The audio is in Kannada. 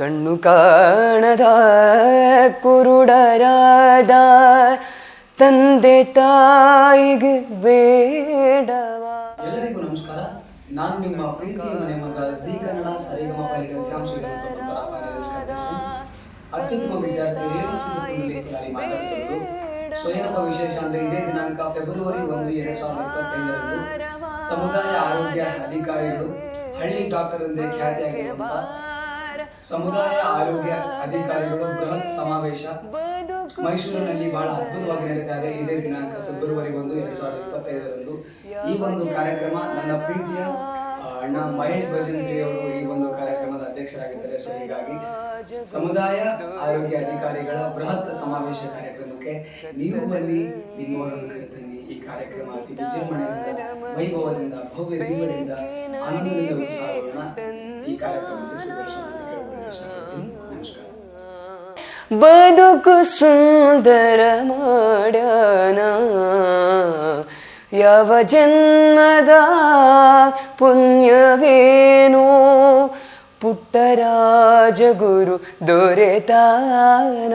ಕಣ್ಣು ಕಾಣದ ಕುರುಡರಾದ ತಂದೆ ತಾಯಿಗೆ ಬೇಡವಾ. ಎಲ್ಲರಿಗೂ ನಮಸ್ಕಾರ. ನಾನು ನಿಮ್ಮ ಪ್ರೀತಿಯ ಮನೆ ಮಗ ಜಿ ಕನ್ನಡ, ಸರಿಗಮ ಅತ್ಯುತ್ತಮ ವಿದ್ಯಾರ್ಥಿ ಕಿಲಾರಿ ಮಾತಾಡ್ತಿರೋದು. ಸೊ ಏನಪ್ಪ ವಿಶೇಷ ಅಂದ್ರೆ ಇದೇ ದಿನಾಂಕ ಫೆಬ್ರವರಿ ಒಂದು, ಎರಡ್ ಸಾವಿರದ ಇಪ್ಪತ್ತೈದರಂದು ಸಮುದಾಯ ಆರೋಗ್ಯ ಅಧಿಕಾರಿಗಳು ಹಳ್ಳಿ ಡಾಕ್ಟರ್ ಎಂದೇ ಖ್ಯಾತಿಯಾಗಿರುವಂತಹ ಸಮುದಾಯ ಆರೋಗ್ಯ ಅಧಿಕಾರಿಗಳು ಬೃಹತ್ ಸಮಾವೇಶ ಮೈಸೂರಿನಲ್ಲಿ ಬಹಳ ಅದ್ಭುತವಾಗಿ ನಡೀತಾ ಇದೆ. ಇದೇ ದಿನಾಂಕ ಫೆಬ್ರವರಿ ಒಂದು ಎರಡ್ ಸಾವಿರದ ಇಪ್ಪತ್ತೈದರಂದು ಈ ಒಂದು ಕಾರ್ಯಕ್ರಮ ನನ್ನ ಪ್ರೀತಿಯ ಅಣ್ಣ ಮಹೇಶ್ ಭಜಂತ್ರಿ ಅವರು ಈ ಒಂದು ಕಾರ್ಯಕ್ರಮದ ಅಧ್ಯಕ್ಷರಾಗಿದ್ದಾರೆ. ಸೊ ಹೀಗಾಗಿ ಸಮುದಾಯ ಆರೋಗ್ಯ ಅಧಿಕಾರಿಗಳ ಬೃಹತ್ ಸಮಾವೇಶ ಕಾರ್ಯಕ್ರಮಕ್ಕೆ ನೀವು ಬನ್ನಿ ನಿಮ್ಮವರನ್ನು ಕರೆತನ್ನಿ ಈ ಕಾರ್ಯಕ್ರಮ ಅತಿ ವಿಜೃಂಭಣೆಯಿಂದ ವೈಭವದಿಂದ ಭವ್ಯ ದೀಪದಿಂದ ಆನಂದದಿಂದ ಉತ್ಸಾಹಗಳನ್ನ ಈ ಕಾರ್ಯಕ್ರಮ ಯಶಸ್ವಿಗೊಳಿಸೋಣ ಬದುಕು ಸುಂದರ ಮಾಡೋಣ ಯಾವ ಜನ್ಮದ ಪುಣ್ಯವೇನೋ ಪುಟ್ಟರಾಜಗುರು ದೊರೆತಾನ